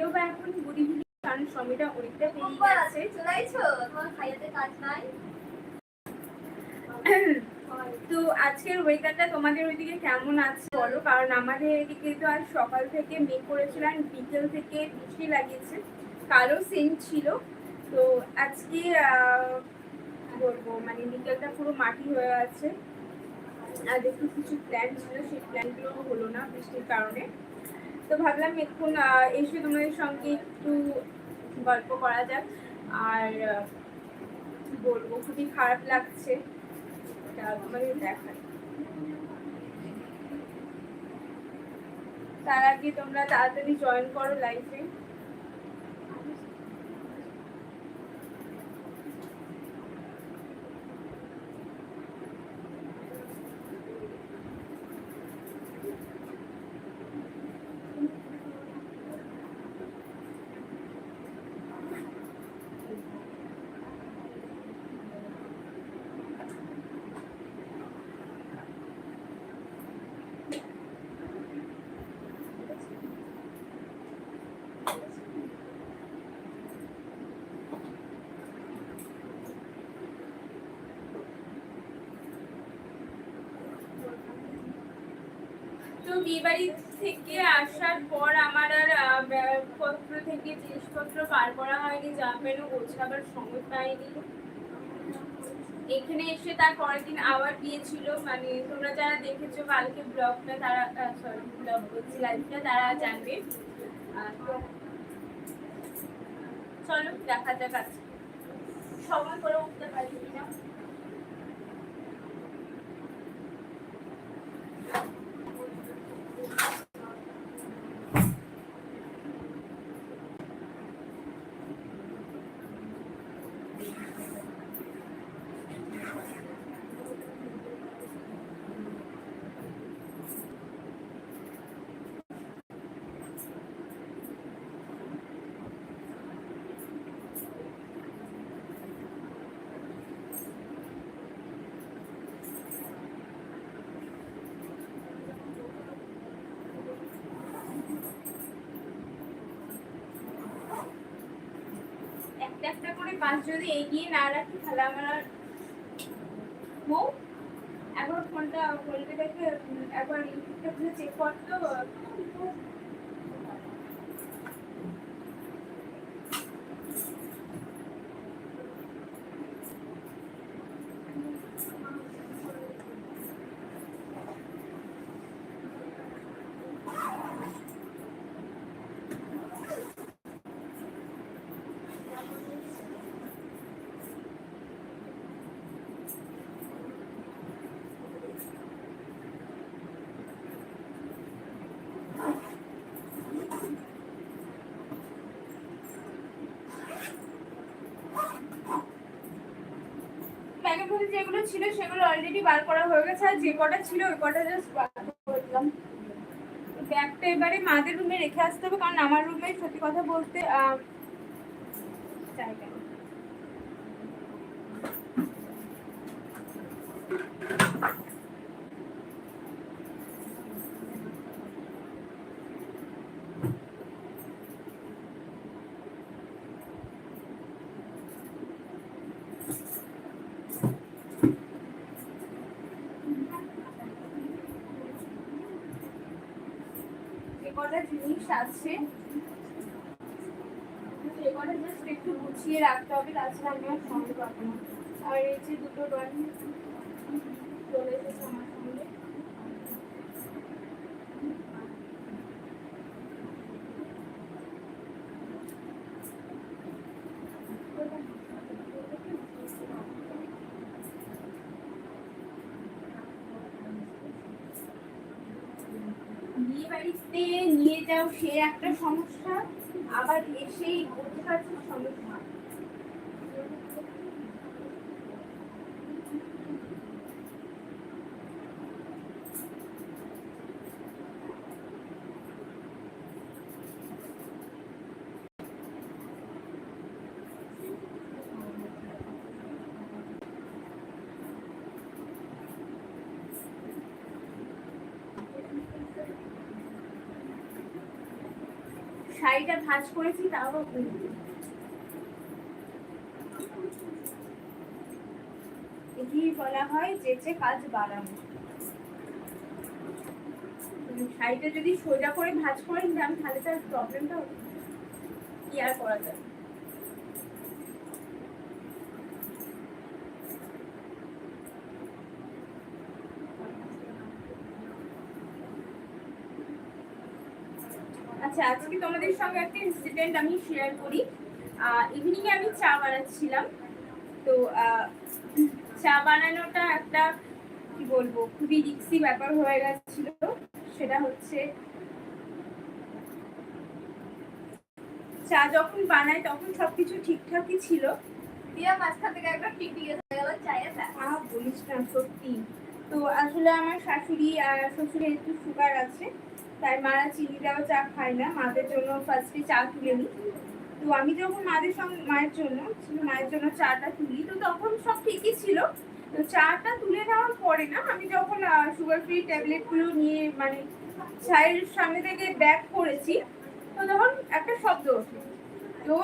যদিও বা এখন কারণ সময়টা অনেকটা পেরিয়ে গেছে। চলে আইছো তোমার খাইয়াতে কাজ নাই? তো আজকের ওয়েদারটা তোমাদের ওইদিকে কেমন আছে বলো? কারণ আমাদের এদিকে তো আজ সকাল থেকে মেঘ করেছিল আর বিকেল থেকে বৃষ্টি লাগিয়েছে। কালো সিন ছিল। তো আজকে বলব? মানে বিকেলটা পুরো মাটি হয়ে আছে। আর একটু কিছু প্ল্যান ছিল সেই প্ল্যানগুলো হলো না বৃষ্টির কারণে। তো ভাবলাম এখন এসে তোমাদের সঙ্গে একটু গল্প করা যাক। আর বলব, খুবই খারাপ লাগছে। তোমাদের দেখাই তার আগে তোমরা তাড়াতাড়ি জয়েন করো লাইফে তো বিয়ে বাড়ি থেকে আসার পর আমার আর ব্যাগপত্র থেকে জিনিসপত্র বার করা হয়নি, যা পেল গোছাবার সময় পাইনি। এখানে এসে তার পরের দিন আবার বিয়ে ছিল মানে তোমরা যারা দেখেছ কালকে ব্লগটা, তারা সরি ব্লগ বলছি লাইভটা তারা জানবে। চলো, দেখা যাক আজকে সময় করে উঠতে পারি কিনা একটা একটা করে পাঁচ যদি এগিয়ে না রাখি, তাহলে আমার বউ? একবার ফোনটা ফোনটা দেখে একবার ইউটিউবটা চেক করতো মধ্যে যেগুলো ছিল সেগুলো অলরেডি বার করা হয়ে গেছে, আর যে কটা ছিল ওই কটা জাস্ট বার করে দিলাম ব্যাগটা এবারে মাদের রুমে রেখে আসতে হবে, কারণ আমার রুমে সত্যি কথা বলতে আহ, জায়গা নেই। যে কটা আছে। যে জাস্ট একটু গুছিয়ে রাখতে হবে, তাছাড়া আমি আর সময় পাবো না। আর এই যে দুটো ড্রয়িং চলে এসেছে আমার সঙ্গে বাড়িতে নিয়ে যাও সে একটা সমস্যা। আবার এসেই বলতে পারছি সমস্যা। ভাঁজ করেছি, তাও এটি বলা হয় যেচে কাজ বাড়ানো শাড়িটা যদি সোজা করে ভাজ করে নিতাম তাহলে তার প্রবলেমটা। কি আর করা যায় আচ্ছা আজকে তোমাদের সঙ্গে একটা ইনসিডেন্ট আমি শেয়ার করি। ইভিনিং এ আমি চা বানাচ্ছিলাম। তো চা বানানোটা একটা কি বলব খুবই রিক্সি ব্যাপার হয়ে গেছিল। সেটা হচ্ছে চা যখন বানাই তখন সবকিছু ঠিকঠাকই ছিল। দিয়া মাঝখান থেকে একটা টিকটিক এসে গেল চায়ের। আহ বলিস না সত্যি। তো আসলে আমার শাশুড়ি আর শ্বশুরের একটু সুগার আছে। তাই মারা চিনি দেওয়া চা খায় না। মাদের জন্য ফার্স্টে চা তুলে নিই। তো আমি যখন মাদের সঙ্গে, মায়ের জন্য মায়ের জন্য চাটা তুলি, তো তখন সব ঠিকই ছিল। তো চাটা তুলে নেওয়ার পরে না, আমি যখন সুগার ফ্রি ট্যাবলেটগুলো নিয়ে মানে চায়ের সামনে থেকে ব্যাক করেছি, তো তখন একটা শব্দ ওঠে। তো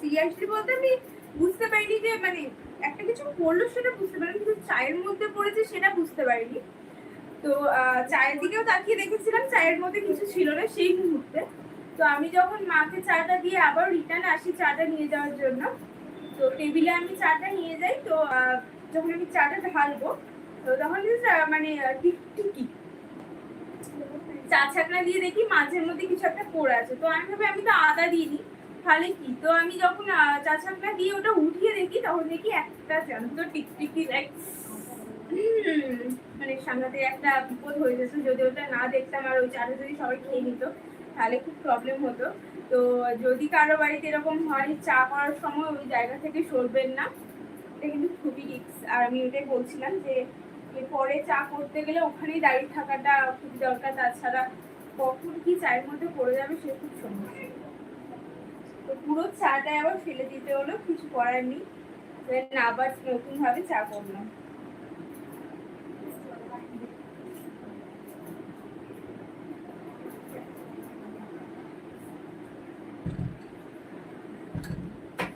সিরিয়াসলি বলতে আমি বুঝতে পারিনি যে মানে একটা কিছু পড়ল সেটা বুঝতে পারিনি, কিন্তু চায়ের মধ্যে পড়েছে সেটা বুঝতে পারিনি। তো চায়ের দিকেও তাকিয়ে দেখেছিলাম, চায়ের মধ্যে কিছু ছিল না সেই মুহূর্তে। তো আমি যখন মাকে চাটা দিয়ে আবার রিটার্ন আসি চাটা নিয়ে যাওয়ার জন্য, তো টেবিলে আমি চাটা নিয়ে যাই, তো যখন আমি চাটা ঢালবো, তো তখন মানে টিকটিকি চা ছাকনা দিয়ে দেখি মাঝের মধ্যে কিছু একটা পড়ে আছে। তো আমি ভাবে, আমি তো আদা দিইনি, তাহলে কি? তো আমি যখন চা ছাকনা দিয়ে ওটা উঠিয়ে দেখি, তখন দেখি একটা জ্যান্ত টিকটিকি লাইক মানে সামনাতে একটা বিপদ হয়ে যেত। যদি ওটা না দেখতাম আর ওই চাটা যদি সবাই খেয়ে নিত, তাহলে খুব প্রবলেম হতো। তো যদি কারও বাড়িতে এরকম হয়, চা করার সময় ওই জায়গা থেকে সরবেন না। এটা কিন্তু খুবই রিক্স আর আমি ওটাই বলছিলাম যে পরে চা করতে গেলে ওখানেই দাঁড়িয়ে থাকাটা খুব দরকার। তাছাড়া কখন কি চায়ের মধ্যে পড়ে যাবে সে খুব সমস্যা। তো পুরো চাটা আবার ফেলে দিতে হলো, কিছু করার নেই। Then আবার নতুনভাবে চা করলাম।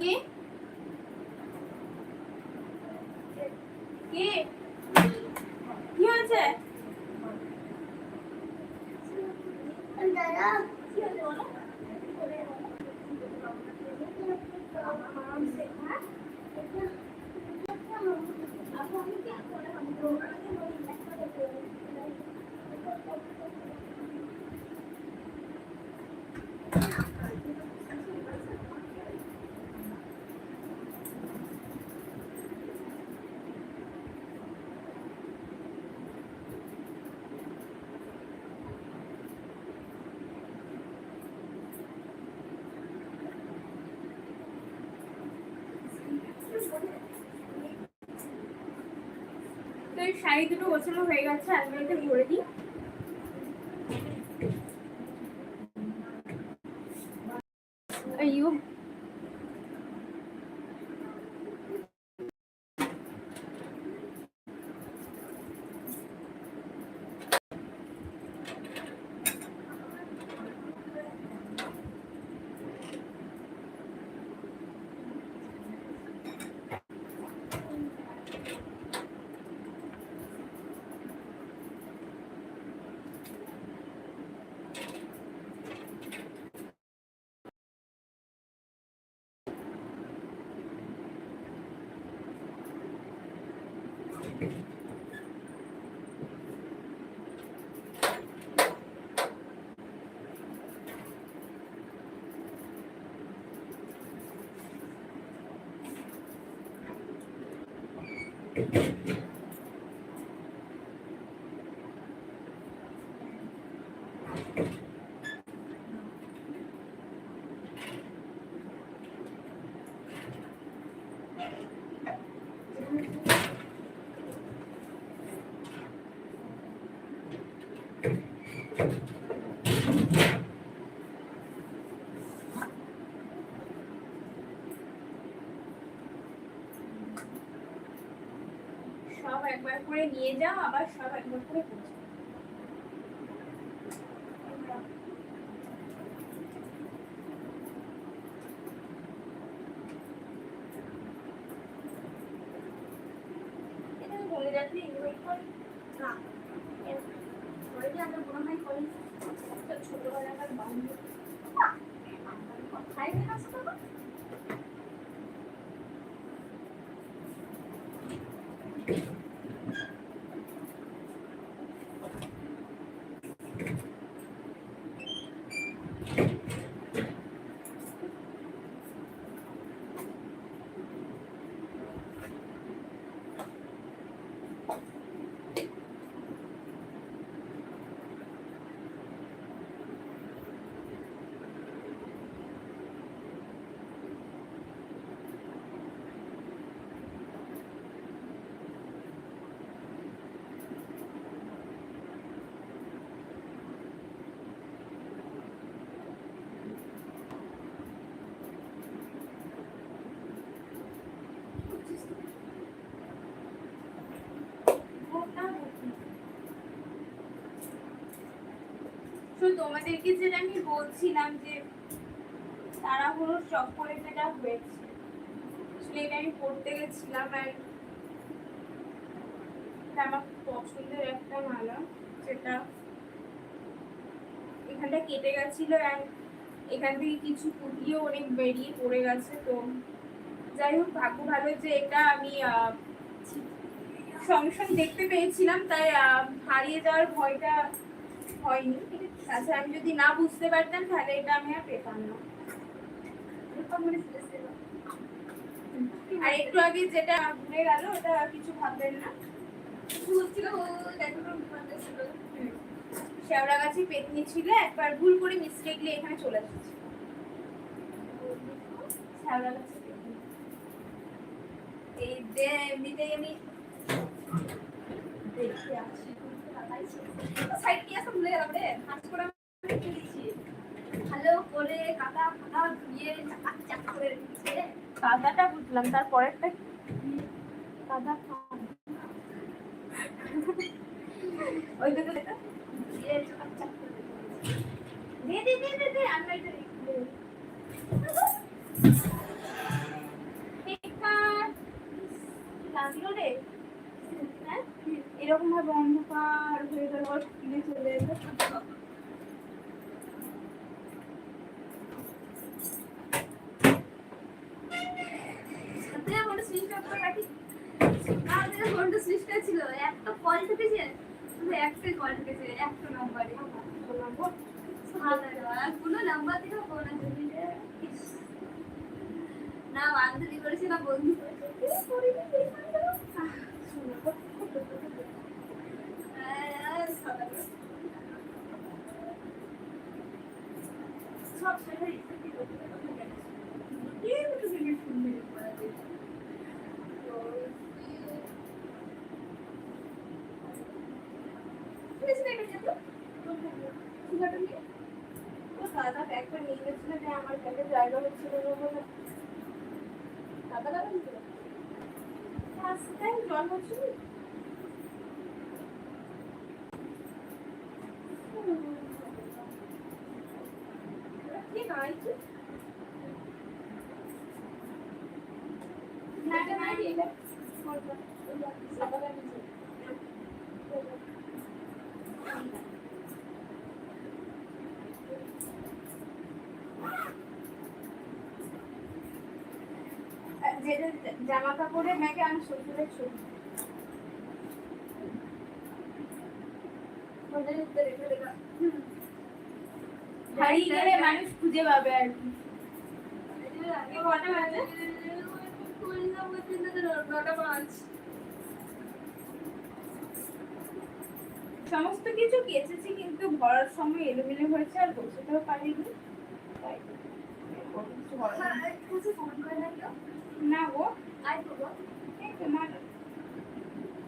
কে কে কি হয়েছে কি হলো বলো? তো এই শাড়ি দুটো গোছানো হয়ে গেছে আলমারিতে ভরে দিই। সব নিয়ে যাও আবার সব একবার করে পৌঁছে তো তোমাদেরকে যেটা আমি বলছিলাম যে তাড়াহুড়ো চক করে যেটা হয়েছে, আসলে আমি পড়তে গেছিলাম আর আমার পছন্দের একটা মালা যেটা এখানটা কেটে গেছিল আর এখান থেকে কিছু কুটিও অনেক বেরিয়ে পড়ে গেছে। তো যাই হোক, ভাগ্য ভালো যে এটা আমি সঙ্গে দেখতে পেয়েছিলাম, তাই হারিয়ে যাওয়ার ভয়টা হয়নি। তাছাড়া আমি যদি না বুঝতে পারতাম, তাহলে এটা আমি আর পেতাম না। আর একটু আগে যেটা ভুলে গেল, ওটা কিছু ভাববেন না। শেওড়া গাছে পেতনি ছিল, একবার ভুল করে মিস্টেকলি এখানে চলে এসেছে। শেওড়া গাছে এই এমনিতেই আমি দেখে আসি। সাইড কি আছে ভুলে গেলাম রে হাঁস করে আমি রেখে দিয়েছি ভালো করে কাটা ফাটা ধুয়ে চাক চাক করে রেখেছি কাদাটা বুঝলাম তারপরেরটা কি? কাদা ওই দুটো দেখো। ধুয়ে চাক চাক করে দে দে দে দে দে আমরা এটা দেবো। টেক্কা। লাগল রে এরকম ভাবে অন্ধকার হয়ে গেল আর চলে এলো। রাখি। কাল থেকে ফোনটা সুইচটা ছিল, একটা কল ঢুকেছে। একটা নাম্বারে কোনো নাম্বার থেকে আছে বুঝলে? না, বান্ধবী করেছে না বন্ধু করেছে? আমার ব্যাগে জায়গা হচ্ছিল বলে দাদা দাদা টাইম জল হচ্ছিল কি খাইছি না এটা না এটা সাদা নিচে যেটা জামা কাপড়ের ব্যাগে আমি শ্বশুরের ছবি? হারিয়ে গেলে মানুষ খুঁজে পাবে আর কি। সমস্ত কিছু কেচেছি কিন্তু ভরার সময় এলোমেলো হয়েছে আর গোছাতেও পারিনি। কেউ না গো।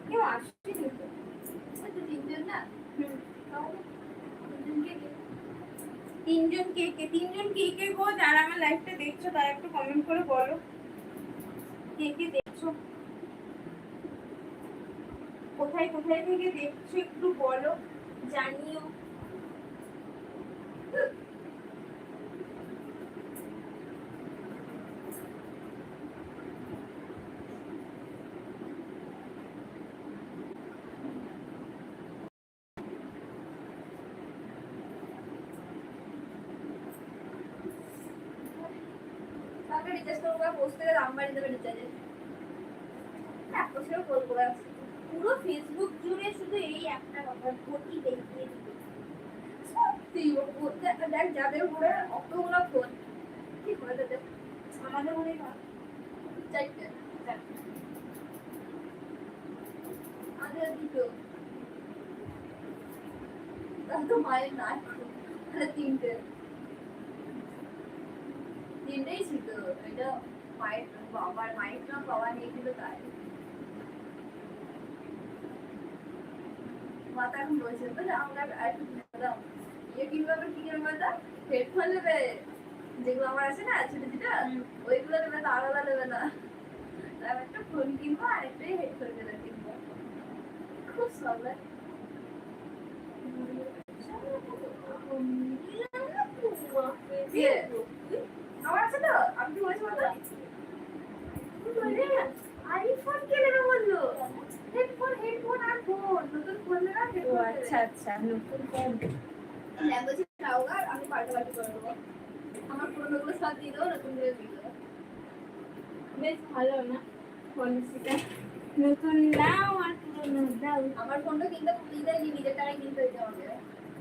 কেউ আসছে কিন্তু তিনজন না তিনজন কে কে? তিনজন কে কে গো? যারা আমার লাইফটা দেখছ, তারা একটু কমেন্ট করে বলো। কে কে দেখছ? কোথায় কোথায় থেকে দেখছ একটু বলো, জানিও রিচার্জ করব বা ব্যাস। পুরো ফেসবুক জুড়ে শুধু এই একটা কথা ঘটি দেখিয়ে দিবে। সত্যি দেখ, যাদের উপরে অতগুলো ফোন কি করে দেবে আমাদের মনে হয় না তিনটে। তিনটেই ছিল, এটা মায়ের বাবার মায়ের না বাবা নিয়ে ছিল তাই। মাতা এখন বলছে তো আমরা আর একটু কিনে ইয়ে কিনবে আবার কি কিনবে বলতো? হেডফোন নেবে। যেগুলো আমার আছে না ছোট ছোট ওইগুলো নেবে না আলাদা নেবে না। আমি একটা ফোন কিনবো আর একটা হেডফোন কিনে কিনবো? খুব সবে আমার আছে তো আমি কি বলছি বলতো আইফোন কে নেবে বলল হেডফোন হেডফোন আর ফোন নতুন ফোন নেবে ও আচ্ছা আচ্ছা। নতুন ফোন ল্যাঙ্গুয়েজ খাওয়া আমি পাল্টে পাল্টে করে দেবো আমার পুরোনোগুলো সব দিয়ে দেবো নতুন দিয়ে দেবো। বেশ ভালো না পলিসিটা নতুন নাও আর পুরোনো দাও। আমার ফোনটা কিনতে নিজের টাকায় কিনতে হয়েছে হবে।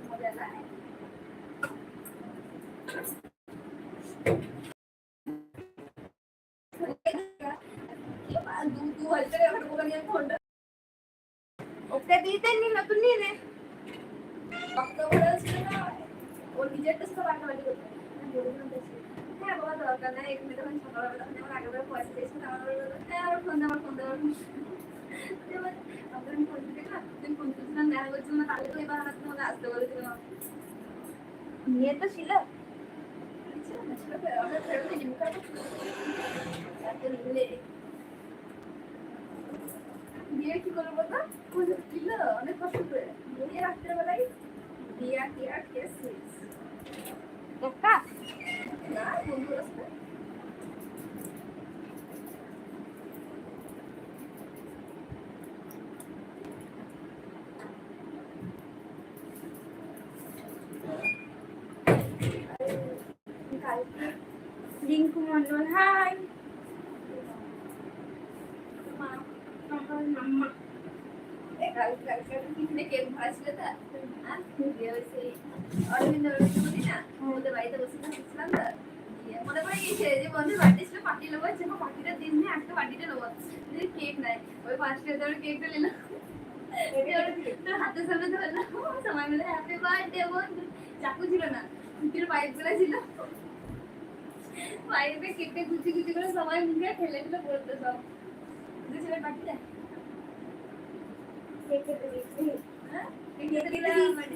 মজা না? তাহলে তো তো ছিল ছিল ছিল তো। বিয়ে কি করব পুজো দিল অনেক কষ্ট করে বিয়ে রাত্রেবেলায় বিয়ে টিয়া খেয়ে সুইচ না বন্ধুর সাথে কালকে রিঙ্কু মন্ডল হাই মা আমার মাম্মা কালকে কালকে টিফিনে কেক ভাজছিল তো হ্যাঁ দিয়ে ওই সেই অরবিন্দ অরবিন্দ বলি না ওদের বাড়িতে বসে খাচ্ছিলাম তো দিয়ে মনে পড়ে গিয়েছে যে বন্ধুর বার্থডে ছিল পার্টি নেব যে পার্টিটা দিন নিয়ে একটা পার্টিটা যে কেক নাই। ওই পাঁচ টাকা কেকটা নিলাম। তোর হাতের সামনে ধরলাম। সবাই মিলে হ্যাপি বার্থডে বন্ধু। চাকু ছিল না। পাইপগুলো ছিল। পাইপে কেকটা কুচি কুচি করে সবাই মুখে ঠেলে ঠেলে পড়তো সব। পার্টিটা হ্যাঁ? কেটে পাটি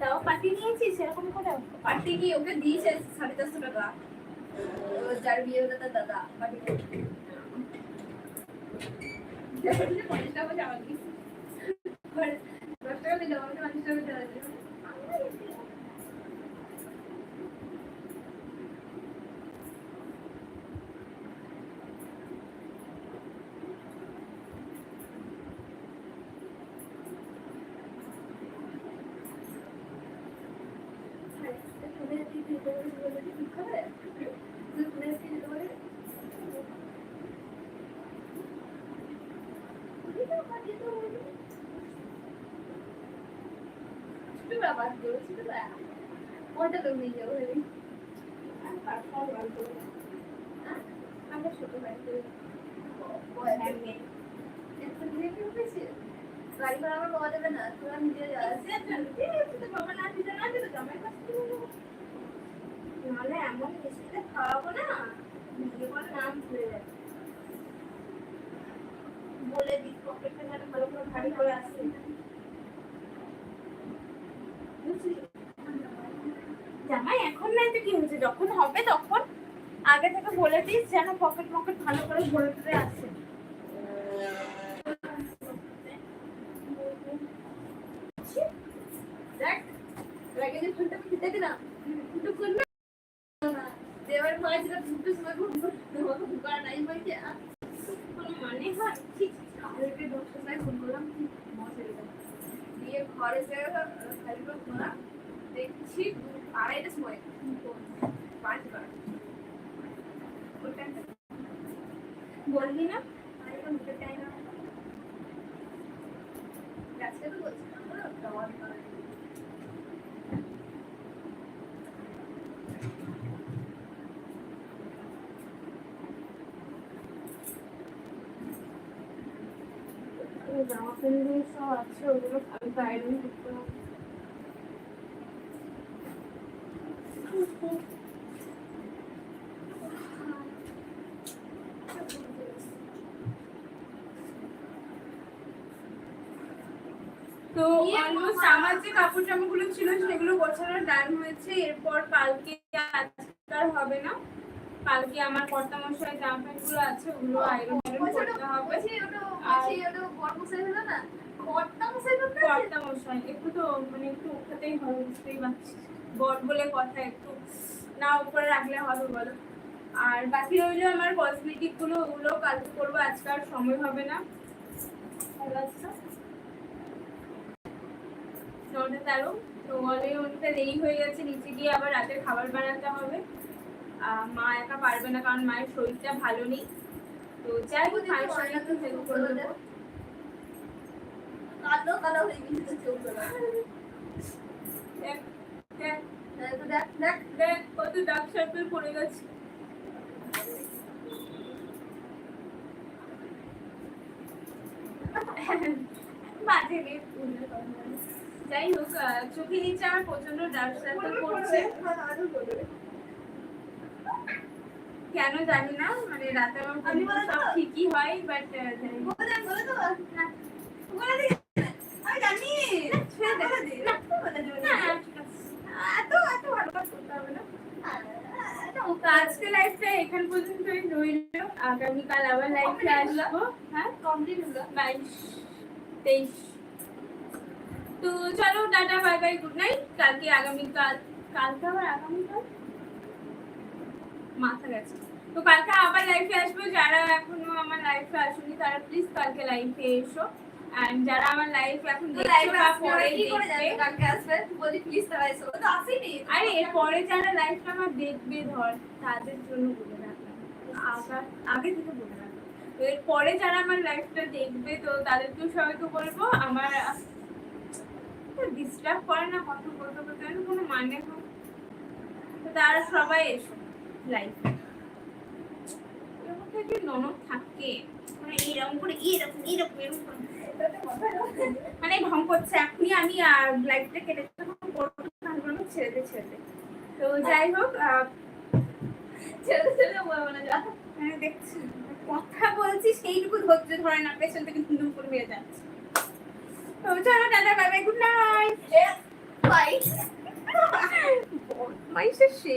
তাও পার্টি নিয়েছিস সেরকম করে? পার্টি কি ওকে দিয়েছে? সাড়ে চারশো টাকা। ও যার বিয়ে হলো তার দাদা পার্টি পঞ্চাশ টাকা পয়সা আমার দিয়েছে দশ টাকা দিলাম আমাকে পঞ্চাশ টাকা দেওয়া হয়েছে ওটা লোক নিয়ে যাব আমরা ছোট ভাই গাড়ি ভাড়া আমার পাওয়া যাবে না তোরা নিজে নাহলে এমন মিষ্টিতে খাওয়াবো না করে নাম ভুলে যাবে বলে দিই পকেটটা যেন ভালো করে ভারী করে আসে বুঝলি জামাই, এখন নাই তো কি হয়েছে যখন হবে তখন। আগে থেকে বলে দিস যেন পকেট মকেট ভালো করে ভরে ভরে আসে দেখ লাগে যে ফোনটা আমি দিতে দিলাম একটু করবে দেওয়ার মা বাড়িতে ঢুকতে সময় ফোন তোমাকে ঢুকার নাই বলছে আর কোনো মানে হয় ঠিক কালকে দশটার সময় ফোন করলাম মশা দিয়ে ঘরে এসে খালি করে ঘোরা দেখছি দু- আড়াইটার সময় ফোন পাঁচবার ওই টাইমটা বললি না আরেকটা মুখের টাইম আজকে তো বলছিলাম না খাওয়ার খাওয়ার জামা প্যান্ট সব আছে ওগুলো কালকে আয়রন করতে হবে। তো অলমোস্ট আমার যে কাপড় জামাগুলো ছিল সেগুলো গোছানোর ডান হয়েছে। এরপর কালকে আজকে আর হবে না। কালকে আমার কর্তা মশাই জামা প্যান্টগুলো আছে ওগুলো আয়রন করতে হবে। একটু তো মানে একটু ওঠাতেই হবে বুঝতেই পারছিস। বট বলে কথা একটু না উপরে রাখলে হবে বলো। আর বাকি রইল আমার কসমেটিক ওগুলো কালকে করব আজকে আর সময় হবে না? নটা তেরো তো অলরেডি অনেকটা দেরি হয়ে গেছে নিচে গিয়ে আবার রাতের খাবার বানাতে হবে। মা একা পারবে না কারণ মায়ের শরীরটা ভালো নেই। তো যাই হোক মায়ের সঙ্গে একটু করে দেবো। কালো কালো হয়ে গেছে চোখগুলো দেখ দেখ দেখ দেখ। দেখ কত ডার্ক সার্কেল পড়ে গেছে। বাজে যাই হোক আহ, নিচে আমার প্রচণ্ড ডার্ক সার্কেল পড়ছে। কেন জানি না মানে রাতে আমার সব ঠিকই হয় বাট আজকে লাইফটা এখান রইল। আগামীকাল আবার লাইফে আসব। হ্যাঁ? কমপ্লিট হলো? বাইশ তেইশ। তো চলো tata bye bye good night কালকে আগামীকাল কালকে আবার আগামীকাল? মাথা গেছে। তো কালকে আবার লাইফে আসব যারা এখনও আমার লাইফে আসেনি তারা প্লিজ কালকে লাইফে এসো। যারা আমার লাইফ এখন তো দেখছ বা পরে কি করে দেখবে। জানবে কালকে আসবে বলি প্লিজ তারা এসো। তো আসেনি। আরে এরপরে যারা লাইফটা আমার দেখবে ধর তাদের জন্য বলে রাখলাম। আগে আগে থেকে বলে রাখলাম। তো এরপরে যারা আমার লাইফটা দেখবে তো তাদেরকেও সবাইকে বলব আমার ডিস্টার্ব করে না কথা বলতে বলতে কোনো মানে তো তারা সবাই এসো লাইফে ননদ থাকে মানে এরকম করে এরকম এরকম এরকম মানে ঢং করছে এখনই আমি লাইফটা কেটে তখন গানগুলো ছেড়ে ছেড়ে তো যাই হোক ছেড়ে ছেড়ে বলব না যা মানে দেখছি কথা বলছি সেইটুকু ধৈর্য ধরে না পেছন থেকে ধুম করে বেরিয়ে যাচ্ছে। তো চলো দাদা bye bye good night bye মাইসের শেষ।